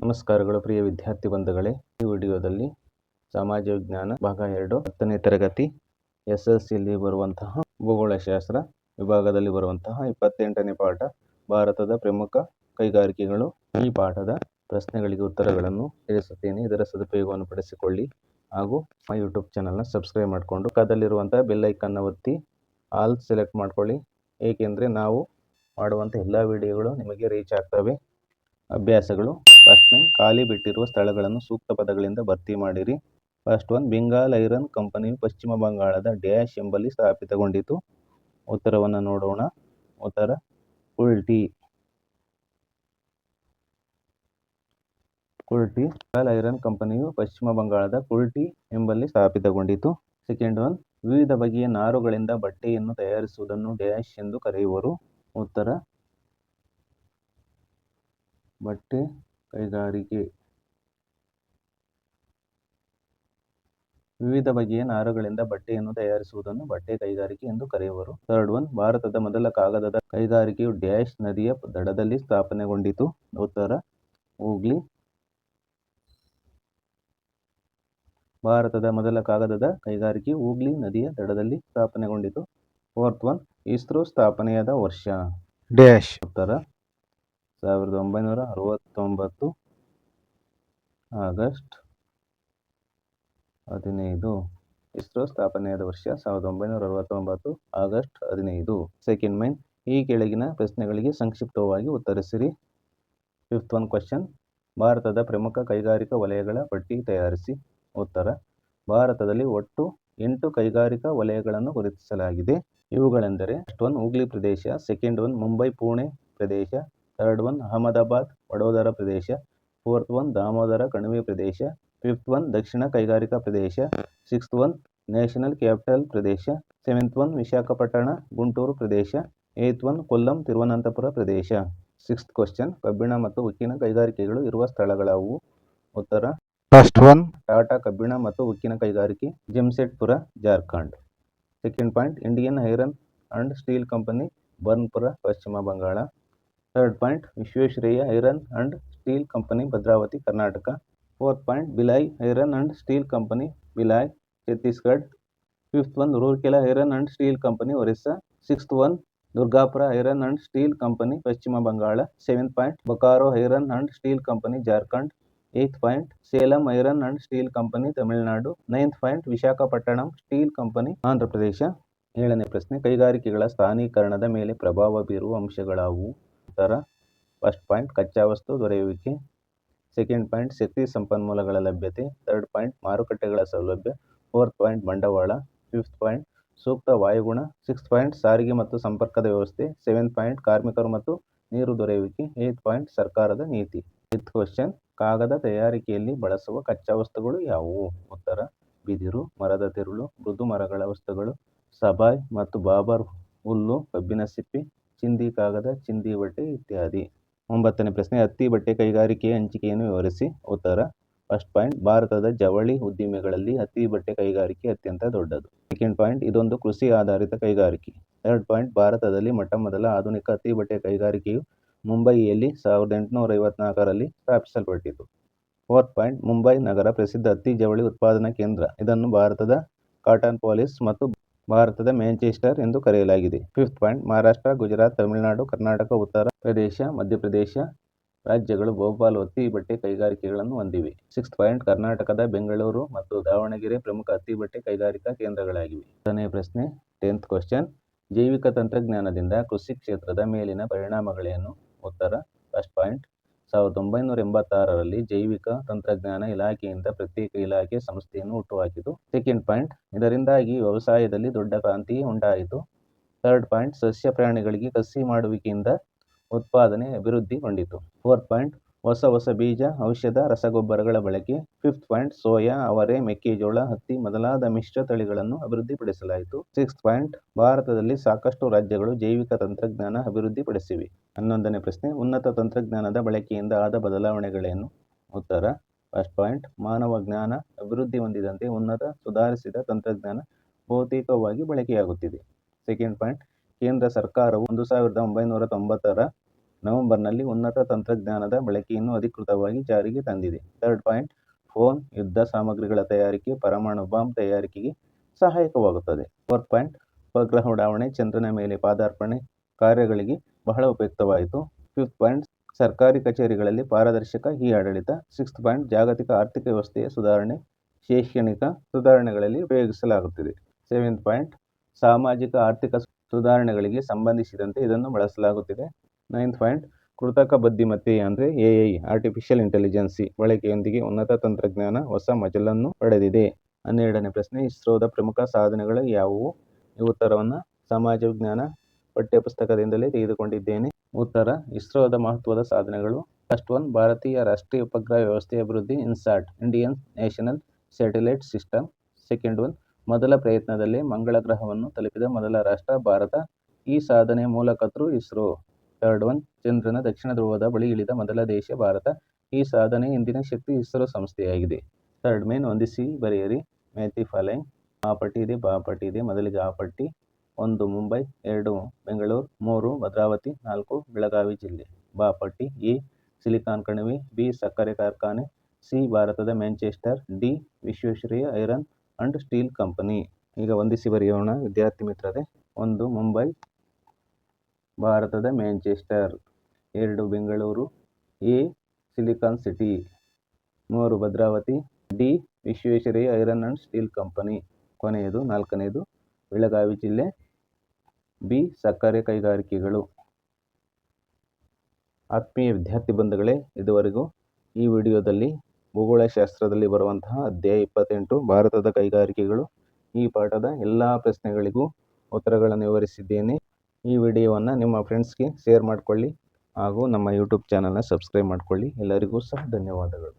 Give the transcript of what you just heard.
ನಮಸ್ಕಾರಗಳು ಪ್ರಿಯ ವಿದ್ಯಾರ್ಥಿ ಬಂಧುಗಳೇ. ಈ ವಿಡಿಯೋದಲ್ಲಿ ಸಮಾಜ ವಿಜ್ಞಾನ ಭಾಗ ಎರಡು ಹತ್ತನೇ ತರಗತಿ ಎಸ್ ಎಲ್ ಸಿಯಲ್ಲಿ ಬರುವಂತಹ ಭೂಗೋಳಶಾಸ್ತ್ರ ವಿಭಾಗದಲ್ಲಿ ಬರುವಂತಹ ಇಪ್ಪತ್ತೆಂಟನೇ ಪಾಠ. ಭಾರತದ ಪ್ರಮುಖ ಕೈಗಾರಿಕೆಗಳು. ಈ ಪಾಠದ ಪ್ರಶ್ನೆಗಳಿಗೆ ಉತ್ತರಗಳನ್ನು ತಿಳಿಸುತ್ತೇನೆ. ಇದರ ಸದುಪಯೋಗವನ್ನು ಪಡಿಸಿಕೊಳ್ಳಿ. ಹಾಗೂ ಮೈ ಯೂಟ್ಯೂಬ್ ಚಾನಲ್ನ ಸಬ್ಸ್ಕ್ರೈಬ್ ಮಾಡಿಕೊಂಡು ಕದಲ್ಲಿರುವಂತಹ ಬೆಲ್ ಐಕನ್ನ ಒತ್ತಿ ಆಲ್ ಸೆಲೆಕ್ಟ್ ಮಾಡ್ಕೊಳ್ಳಿ. ಏಕೆಂದರೆ ನಾವು ಮಾಡುವಂಥ ಎಲ್ಲ ವಿಡಿಯೋಗಳು ನಿಮಗೆ ರೀಚ್ ಆಗ್ತವೆ. ಅಭ್ಯಾಸಗಳು ಫಸ್ಟ್ ಒನ್ ಖಾಲಿ ಬಿಟ್ಟಿರುವ ಸ್ಥಳಗಳನ್ನು ಸೂಕ್ತ ಪದಗಳಿಂದ ಭರ್ತಿ ಮಾಡಿರಿ. ಫಸ್ಟ್ ಒನ್ ಬೆಂಗಾಲ್ ಐರನ್ ಕಂಪನಿಯು ಪಶ್ಚಿಮ ಬಂಗಾಳದ ಡ್ಯಾಶ್ ಎಂಬಲ್ಲಿ ಸ್ಥಾಪಿತಗೊಂಡಿತು. ಉತ್ತರವನ್ನು ನೋಡೋಣ. ಉತ್ತರ ಕುಲ್ಟಿ ಕುಲ್ಟಿ ಬೆಂಗಾಲ್ ಐರನ್ ಕಂಪನಿಯು ಪಶ್ಚಿಮ ಬಂಗಾಳದ ಕುಲ್ಟಿ ಎಂಬಲ್ಲಿ ಸ್ಥಾಪಿತಗೊಂಡಿತು. ಸೆಕೆಂಡ್ ಒನ್ ವಿವಿಧ ಬಗೆಯ ನಾರುಗಳಿಂದ ಬಟ್ಟೆಯನ್ನು ತಯಾರಿಸುವುದನ್ನು ಡ್ಯಾಶ್ ಎಂದು ಕರೆಯುವರು. ಉತ್ತರ, ಬಟ್ಟೆ ಕೈಗಾರಿಕೆ. ವಿವಿಧ ಬಗೆಯ ನಾರುಗಳಿಂದ ಬಟ್ಟೆಯನ್ನು ತಯಾರಿಸುವುದನ್ನು ಬಟ್ಟೆ ಕೈಗಾರಿಕೆ ಎಂದು ಕರೆಯುವರು. ಥರ್ಡ್ ಒನ್ ಭಾರತದ ಮೊದಲ ಕಾಗದದ ಕೈಗಾರಿಕೆಯು ಡ್ಯಾಶ್ ನದಿಯ ದಡದಲ್ಲಿ ಸ್ಥಾಪನೆಗೊಂಡಿತು. ಉತ್ತರ ಹೂಗ್ಲಿ ಭಾರತದ ಮೊದಲ ಕಾಗದದ ಕೈಗಾರಿಕೆ ಹೂಗ್ಲಿ ನದಿಯ ದಡದಲ್ಲಿ ಸ್ಥಾಪನೆಗೊಂಡಿತು. ಫೋರ್ತ್ ಒನ್ ಇಸ್ರೋ ಸ್ಥಾಪನೆಯಾದ ವರ್ಷ. ಡ್ಯಾಶ್. ಉತ್ತರ ಸಾವಿರದ ಒಂಬೈನೂರ ಅರವತ್ತೊಂಬತ್ತು ಆಗಸ್ಟ್ ಹದಿನೈದು. ಇಸ್ರೋ ಸ್ಥಾಪನೆಯಾದ ವರ್ಷ ಸಾವಿರದ ಒಂಬೈನೂರ ಅರವತ್ತೊಂಬತ್ತು ಆಗಸ್ಟ್ ಹದಿನೈದು. ಸೆಕೆಂಡ್ ಮೈನ್, ಈ ಕೆಳಗಿನ ಪ್ರಶ್ನೆಗಳಿಗೆ ಸಂಕ್ಷಿಪ್ತವಾಗಿ ಉತ್ತರಿಸಿರಿ. ಫಿಫ್ತ್ ಒನ್ ಕ್ವಶನ್ ಭಾರತದ ಪ್ರಮುಖ ಕೈಗಾರಿಕಾ ವಲಯಗಳ ಪಟ್ಟಿ ತಯಾರಿಸಿ. ಉತ್ತರ, ಭಾರತದಲ್ಲಿ ಒಟ್ಟು ಎಂಟು ಕೈಗಾರಿಕಾ ವಲಯಗಳನ್ನು ಗುರುತಿಸಲಾಗಿದೆ. ಇವುಗಳೆಂದರೆ ಫಸ್ಟ್ ಒನ್ ಹೂಗ್ಲಿ ಪ್ರದೇಶ ಸೆಕೆಂಡ್ ಒನ್ ಮುಂಬೈ, ಪುಣೆ ಪ್ರದೇಶ ಥರ್ಡ್ ಒನ್ ಅಹಮದಾಬಾದ್ ವಡೋದರ ಪ್ರದೇಶ ಫೋರ್ತ್ ಒನ್ ದಾಮೋದರ ಕಣಿವೆ ಪ್ರದೇಶ ಫಿಫ್ತ್ ಒನ್ ದಕ್ಷಿಣ ಕೈಗಾರಿಕಾ ಪ್ರದೇಶ ಸಿಕ್ಸ್ತ್ ಒನ್ ನ್ಯಾಷನಲ್ ಕ್ಯಾಪಿಟಲ್ ಪ್ರದೇಶ ಸೆವೆಂತ್ ಒನ್ ವಿಶಾಖಪಟ್ಟಣ ಗುಂಟೂರು ಪ್ರದೇಶ ಏಯ್ತ್ ಒನ್ ಕೊಲ್ಲಂ ತಿರುವನಂತಪುರ ಪ್ರದೇಶ ಸಿಕ್ಸ್ತ್ ಕ್ವಶನ್ ಕಬ್ಬಿಣ ಮತ್ತು ಉಕ್ಕಿನ ಕೈಗಾರಿಕೆಗಳು ಇರುವ ಸ್ಥಳಗಳಾವು? ಉತ್ತರ ಫಸ್ಟ್ ಒನ್ ಟಾಟಾ ಕಬ್ಬಿಣ ಮತ್ತು ಉಕ್ಕಿನ ಕೈಗಾರಿಕೆ Jamshedpur Jharkhand second point Indian iron and steel company Burnpur Paschim Bengal third point Visvesvaraya iron and steel company Bhadravati Karnataka fourth point Bhilai iron and steel company Bhilai Chhattisgarh fifth one Rourkela iron and steel company Orissa sixth one Durgapur iron and steel company Paschim Bengal seventh point Bokaro iron and steel company Jharkhand eighth point Salem iron and steel company Tamil Nadu ninth point Visakhapatnam steel company Andhra Pradesh ಏಳನೇ ಪ್ರಶ್ನೆ, ಕೈಗಾರಿಕೆಗಳ ಸ್ಥಾನೀಕರಣದ ಮೇಲೆ ಪ್ರಭಾವ ಬೀರುವ ಅಂಶಗಳಾವು? ಉತ್ತರ first point ಕಚ್ಚಾ ವಸ್ತು ದೊರೆಯುವಿಕೆ. Second point ಶಕ್ತಿ ಸಂಪನ್ಮೂಲಗಳ ಲಭ್ಯತೆ. ಥರ್ಡ್ ಪಾಯಿಂಟ್ ಮಾರುಕಟ್ಟೆಗಳ ಸೌಲಭ್ಯ. ಫೋರ್ತ್ ಪಾಯಿಂಟ್ ಬಂಡವಾಳ. ಫಿಫ್ತ್ ಪಾಯಿಂಟ್ ಸೂಕ್ತ ವಾಯುಗುಣ. ಸಿಕ್ಸ್ತ್ ಪಾಯಿಂಟ್ ಸಾರಿಗೆ ಮತ್ತು ಸಂಪರ್ಕದ ವ್ಯವಸ್ಥೆ. ಸೆವೆಂತ್ ಪಾಯಿಂಟ್ ಕಾರ್ಮಿಕರು ಮತ್ತು ನೀರು ದೊರೆಯುವಿಕೆ. ಏಯ್ತ್ ಪಾಯಿಂಟ್ ಸರ್ಕಾರದ ನೀತಿ. ಫಿಫ್ತ್ ಕ್ವಶನ್ ಕಾಗದ ತಯಾರಿಕೆಯಲ್ಲಿ ಬಳಸುವ ಕಚ್ಚಾ ವಸ್ತುಗಳು ಯಾವುವು? ಉತ್ತರ, ಬಿದಿರು, ಮರದ ತಿರುಳು, ಮೃದು ಮರಗಳ ವಸ್ತುಗಳು, ಸಬಾಯ್ ಮತ್ತು ಬಾಬರ್ ಹುಲ್ಲು, ಕಬ್ಬಿನ ಸಿಪ್ಪೆ ಚಿಂದಿ ಕಾಗದ, ಚಿಂದಿ ಬಟ್ಟೆ ಇತ್ಯಾದಿ. ಒಂಬತ್ತನೇ ಪ್ರಶ್ನೆ, ಹತ್ತಿ ಬಟ್ಟೆ ಕೈಗಾರಿಕೆಯ ಹಂಚಿಕೆಯನ್ನು ವಿವರಿಸಿ. ಉತ್ತರ ಫಸ್ಟ್ ಪಾಯಿಂಟ್ ಭಾರತದ ಜವಳಿ ಉದ್ದಿಮೆಗಳಲ್ಲಿ ಹತ್ತಿ ಬಟ್ಟೆ ಕೈಗಾರಿಕೆ ಅತ್ಯಂತ ದೊಡ್ಡದು. ಸೆಕೆಂಡ್ ಪಾಯಿಂಟ್ ಇದೊಂದು ಕೃಷಿ ಆಧಾರಿತ ಕೈಗಾರಿಕೆ. ಥರ್ಡ್ ಪಾಯಿಂಟ್ ಭಾರತದಲ್ಲಿ ಮೊಟ್ಟ ಮೊದಲ ಆಧುನಿಕ ಹತ್ತಿ ಬಟ್ಟೆ ಕೈಗಾರಿಕೆಯು ಮುಂಬಯಿಯಲ್ಲಿ ಸಾವಿರದ ಎಂಟುನೂರ ಐವತ್ನಾಲ್ಕರಲ್ಲಿ ಸ್ಥಾಪಿಸಲ್ಪಟ್ಟಿತು. ಫೋರ್ತ್ ಪಾಯಿಂಟ್ ಮುಂಬೈ ನಗರ ಪ್ರಸಿದ್ಧ ಹತ್ತಿ ಜವಳಿ ಉತ್ಪಾದನಾ ಕೇಂದ್ರ. ಇದನ್ನು ಭಾರತದ ಕಾಟನ್ ಪಾಲಿಸ್ ಮತ್ತು ಭಾರತದ ಮ್ಯಾಂಚೆಸ್ಟರ್ ಎಂದು ಕರೆಯಲಾಗಿದೆ. ಫಿಫ್ತ್ ಪಾಯಿಂಟ್, ಮಹಾರಾಷ್ಟ್ರ, ಗುಜರಾತ್, ತಮಿಳುನಾಡು, ಕರ್ನಾಟಕ, ಉತ್ತರ ಪ್ರದೇಶ, ಮಧ್ಯಪ್ರದೇಶ ರಾಜ್ಯಗಳು ಭೋಪಾಲ್ ಹತ್ತಿ ಬಟ್ಟೆ ಕೈಗಾರಿಕೆಗಳನ್ನು ಹೊಂದಿವೆ. ಸಿಕ್ಸ್ತ್ ಪಾಯಿಂಟ್, ಕರ್ನಾಟಕದ ಬೆಂಗಳೂರು ಮತ್ತು ದಾವಣಗೆರೆ ಪ್ರಮುಖ ಹತ್ತಿ ಬಟ್ಟೆ ಕೈಗಾರಿಕಾ ಕೇಂದ್ರಗಳಾಗಿವೆ. ಹತ್ತನೇ ಪ್ರಶ್ನೆ, ಟೆಂತ್ ಕ್ವಶನ್ ಜೈವಿಕ ತಂತ್ರಜ್ಞಾನದಿಂದ ಕೃಷಿ ಕ್ಷೇತ್ರದ ಮೇಲಿನ ಪರಿಣಾಮಗಳೇನು? ಉತ್ತರ, ಫಸ್ಟ್ ಪಾಯಿಂಟ್ ಸಾವಿರದ ಒಂಬೈನೂರ ಎಂಬತ್ತಾರರಲ್ಲಿ ಜೈವಿಕ ತಂತ್ರಜ್ಞಾನ ಇಲಾಖೆಯಿಂದ ಪ್ರತ್ಯೇಕ ಇಲಾಖೆ ಸಂಸ್ಥೆಯನ್ನು ಹುಟ್ಟುಹಾಕಿತು. ಸೆಕೆಂಡ್ ಪಾಯಿಂಟ್ ಇದರಿಂದಾಗಿ ವ್ಯವಸಾಯದಲ್ಲಿ ದೊಡ್ಡ ಕ್ರಾಂತಿ ಉಂಟಾಯಿತು. ಥರ್ಡ್ ಪಾಯಿಂಟ್ ಸಸ್ಯ ಪ್ರಾಣಿಗಳಿಗೆ ಕಸಿ ಮಾಡುವಿಕೆಯಿಂದ ಉತ್ಪಾದನೆ ಅಭಿವೃದ್ಧಿಗೊಂಡಿತು. ಫೋರ್ತ್ ಪಾಯಿಂಟ್ ಹೊಸ ಹೊಸ ಬೀಜ, ಔಷಧ, ರಸಗೊಬ್ಬರಗಳ ಬಳಕೆ ಫಿಫ್ತ್ ಪಾಯಿಂಟ್ ಸೋಯಾ, ಅವರೆ, ಮೆಕ್ಕೆಜೋಳ, ಹತ್ತಿ ಮೊದಲಾದ ಮಿಶ್ರ ತಳಿಗಳನ್ನು ಅಭಿವೃದ್ಧಿಪಡಿಸಲಾಯಿತು. ಸಿಕ್ಸ್ತ್ ಪಾಯಿಂಟ್ ಭಾರತದಲ್ಲಿ ಸಾಕಷ್ಟು ರಾಜ್ಯಗಳು ಜೈವಿಕ ತಂತ್ರಜ್ಞಾನ ಅಭಿವೃದ್ಧಿಪಡಿಸಿವೆ. ಹನ್ನೊಂದನೇ ಪ್ರಶ್ನೆ, ಉನ್ನತ ತಂತ್ರಜ್ಞಾನದ ಬಳಕೆಯಿಂದ ಆದ ಬದಲಾವಣೆಗಳೇನು? ಉತ್ತರ ಫಸ್ಟ್ ಪಾಯಿಂಟ್ ಮಾನವ ಜ್ಞಾನ ಅಭಿವೃದ್ಧಿ ಹೊಂದಿದಂತೆ ಉನ್ನತ, ಸುಧಾರಿಸಿದ ತಂತ್ರಜ್ಞಾನ ಭೌತಿಕವಾಗಿ ಬಳಕೆಯಾಗುತ್ತಿದೆ. ಸೆಕೆಂಡ್ ಪಾಯಿಂಟ್ ಕೇಂದ್ರ ಸರ್ಕಾರವು ಒಂದು ಸಾವಿರದ ಒಂಬೈನೂರ ತೊಂಬತ್ತರ ನವೆಂಬರ್ನಲ್ಲಿ ಉನ್ನತ ತಂತ್ರಜ್ಞಾನದ ಬಳಕೆಯನ್ನು ಅಧಿಕೃತವಾಗಿ ಜಾರಿಗೆ ತಂದಿದೆ. ಥರ್ಡ್ ಪಾಯಿಂಟ್, ಫೋನ್ ಯುದ್ಧ ಸಾಮಗ್ರಿಗಳ ತಯಾರಿಕೆ, ಪರಮಾಣು ಬಾಂಬ್ ತಯಾರಿಕೆಗೆ ಸಹಾಯಕವಾಗುತ್ತದೆ. ಫೋರ್ತ್ ಪಾಯಿಂಟ್, ಉಪಗ್ರಹ ಉಡಾವಣೆ, ಚಂದ್ರನ ಮೇಲೆ ಪಾದಾರ್ಪಣೆ ಕಾರ್ಯಗಳಿಗೆ ಬಹಳ ಉಪಯುಕ್ತವಾಯಿತು. ಫಿಫ್ತ್ ಪಾಯಿಂಟ್, ಸರ್ಕಾರಿ ಕಚೇರಿಗಳಲ್ಲಿ ಪಾರದರ್ಶಕ, ಈ ಆಡಳಿತ. ಸಿಕ್ಸ್ತ್ ಪಾಯಿಂಟ್, ಜಾಗತಿಕ ಆರ್ಥಿಕ ವ್ಯವಸ್ಥೆಯ ಸುಧಾರಣೆ, ಶೈಕ್ಷಣಿಕ ಸುಧಾರಣೆಗಳಲ್ಲಿ ಉಪಯೋಗಿಸಲಾಗುತ್ತಿದೆ. ಸೆವೆಂತ್ ಪಾಯಿಂಟ್, ಸಾಮಾಜಿಕ ಆರ್ಥಿಕ ಸುಧಾರಣೆಗಳಿಗೆ ಸಂಬಂಧಿಸಿದಂತೆ ಇದನ್ನು ಬಳಸಲಾಗುತ್ತಿದೆ. ನೈನ್ತ್ ಪಾಯಿಂಟ್ ಕೃತಕ ಬುದ್ಧಿಮತ್ತೆ ಅಂದರೆ ಎ ಐ ಆರ್ಟಿಫಿಷಿಯಲ್ ಇಂಟೆಲಿಜೆನ್ಸಿ ಬಳಕೆಯೊಂದಿಗೆ ಉನ್ನತ ತಂತ್ರಜ್ಞಾನ ಹೊಸ ಮಜಲನ್ನು ಪಡೆದಿದೆ. ಹನ್ನೆರಡನೇ ಪ್ರಶ್ನೆ, ಇಸ್ರೋದ ಪ್ರಮುಖ ಸಾಧನೆಗಳು ಯಾವುವು? ಈ ಉತ್ತರವನ್ನು ಸಮಾಜ ವಿಜ್ಞಾನ ಪಠ್ಯಪುಸ್ತಕದಿಂದಲೇ ತೆಗೆದುಕೊಂಡಿದ್ದೇನೆ. ಉತ್ತರ, ಇಸ್ರೋದ ಮಹತ್ವದ ಸಾಧನೆಗಳು. ಫಸ್ಟ್ ಒನ್ ಭಾರತೀಯ ರಾಷ್ಟ್ರೀಯ ಉಪಗ್ರಹ ವ್ಯವಸ್ಥೆ ಅಭಿವೃದ್ಧಿ INSAT Indian national satellite system second one ಮೊದಲ ಪ್ರಯತ್ನದಲ್ಲಿ ಮಂಗಳ ಗ್ರಹವನ್ನು ತಲುಪಿದ ಮೊದಲ ರಾಷ್ಟ್ರ ಭಾರತ. ಈ ಸಾಧನೆ ಮೂಲಕರ್ತೃ ಇಸ್ರೋ. ಥರ್ಡ್ ಒನ್ ಚಂದ್ರನ ದಕ್ಷಿಣ ಧ್ರುವದ ಬಳಿ ಇಳಿದ ಮೊದಲ ದೇಶ ಭಾರತ. ಈ ಸಾಧನೆ ಇಂದಿನ ಶಕ್ತಿ ಇಸ್ರೋ ಸಂಸ್ಥೆಯಾಗಿದೆ. ಥರ್ಡ್ ಮೇನ್ ಹೊಂದಿಸಿ ಬರೆಯಿರಿ. ಮೇತಿ ಫಾಲೋಯಿಂಗ್ ಆ ಪಟ್ಟಿ ಇದೆ, ಬಾ ಪಟ್ಟಿ ಇದೆ. ಮೊದಲಿಗೆ ಆ ಪಟ್ಟಿ. ಒಂದು ಮುಂಬೈ, ಎರಡು ಬೆಂಗಳೂರು, ಮೂರು ಭದ್ರಾವತಿ, ನಾಲ್ಕು ಬೆಳಗಾವಿ ಜಿಲ್ಲೆ. ಬಾ ಪಟ್ಟಿ. ಎ, ಸಿಲಿಕಾನ್ ಕಣಿವೆ. ಬಿ, ಸಕ್ಕರೆ ಕಾರ್ಖಾನೆ. ಸಿ, ಭಾರತದ Manchester. D, Visvesvaraya iron and steel company. ಈಗ ಹೊಂದಿಸಿ ಬರೆಯೋಣ. ವಿದ್ಯಾರ್ಥಿ ಮಿತ್ರರೇ, ಒಂದು ಮುಂಬೈ ಭಾರತದ ಮ್ಯಾಂಚೆಸ್ಟರ್, ಎರಡು ಬೆಂಗಳೂರು, ಎ ಸಿಲಿಕಾನ್ ಸಿಟಿ, ಮೂರು Bhadravati, D Visvesvaraya iron and steel company, ಕೊನೆಯದು ನಾಲ್ಕನೆಯದು ಬೆಳಗಾವಿ ಜಿಲ್ಲೆ, ಬಿ ಸಕ್ಕರೆ ಕೈಗಾರಿಕೆಗಳು. ಆತ್ಮೀಯ ವಿದ್ಯಾರ್ಥಿ ಬಂಧುಗಳೇ, ಇದುವರೆಗೂ ಈ ವಿಡಿಯೋದಲ್ಲಿ ಭೂಗೋಳಶಾಸ್ತ್ರದಲ್ಲಿ ಬರುವಂತಹ ಅಧ್ಯಾಯ ಇಪ್ಪತ್ತೆಂಟು, ಭಾರತದ ಕೈಗಾರಿಕೆಗಳು, ಈ ಪಾಠದ ಎಲ್ಲ ಪ್ರಶ್ನೆಗಳಿಗೂ ಉತ್ತರಗಳನ್ನು ವಿವರಿಸಿದ್ದೇನೆ. ಈ ವಿಡಿಯೋವನ್ನು ನಿಮ್ಮ ಫ್ರೆಂಡ್ಸ್ಗೆ ಶೇರ್ ಮಾಡಿಕೊಳ್ಳಿ ಹಾಗೂ ನಮ್ಮ ಯೂಟ್ಯೂಬ್ ಚಾನಲನ್ನ ಸಬ್ಸ್ಕ್ರೈಬ್ ಮಾಡಿಕೊಳ್ಳಿ. ಎಲ್ಲರಿಗೂ ಸಹ ಧನ್ಯವಾದಗಳು.